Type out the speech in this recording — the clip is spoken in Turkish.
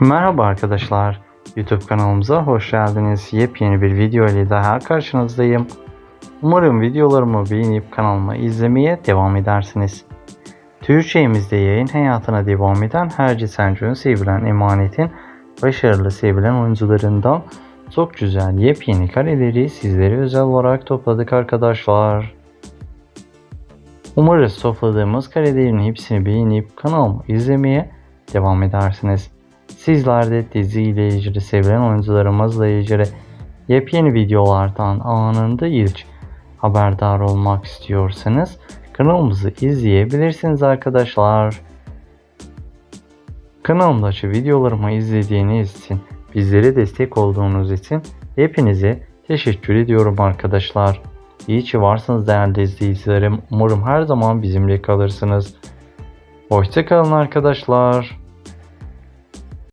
Merhaba arkadaşlar. YouTube kanalımıza hoş geldiniz. Yepyeni bir video ile daha karşınızdayım. Umarım videolarımı beğenip kanalımı izlemeye devam edersiniz. Türkçemizde yayın hayatına devam eden Herci Senco'nun sevilen emanetin başarılı sevilen oyuncularından çok güzel yepyeni kareleri sizlere özel olarak topladık arkadaşlar. Umarız topladığımız karelerin hepsini beğenip kanalımı izlemeye devam edersiniz. Sizler de dizi ile ilgili sevilen oyuncularımızla ilgili yepyeni videolardan anında ilk haberdar olmak istiyorsanız kanalımızı izleyebilirsiniz arkadaşlar. Kanalımdaki videolarımı izlediğiniz için, bizlere destek olduğunuz için hepinize teşekkür ediyorum arkadaşlar. İyi ki varsınız değerli izleyicilerim. Umarım her zaman bizimle kalırsınız. Hoşçakalın arkadaşlar.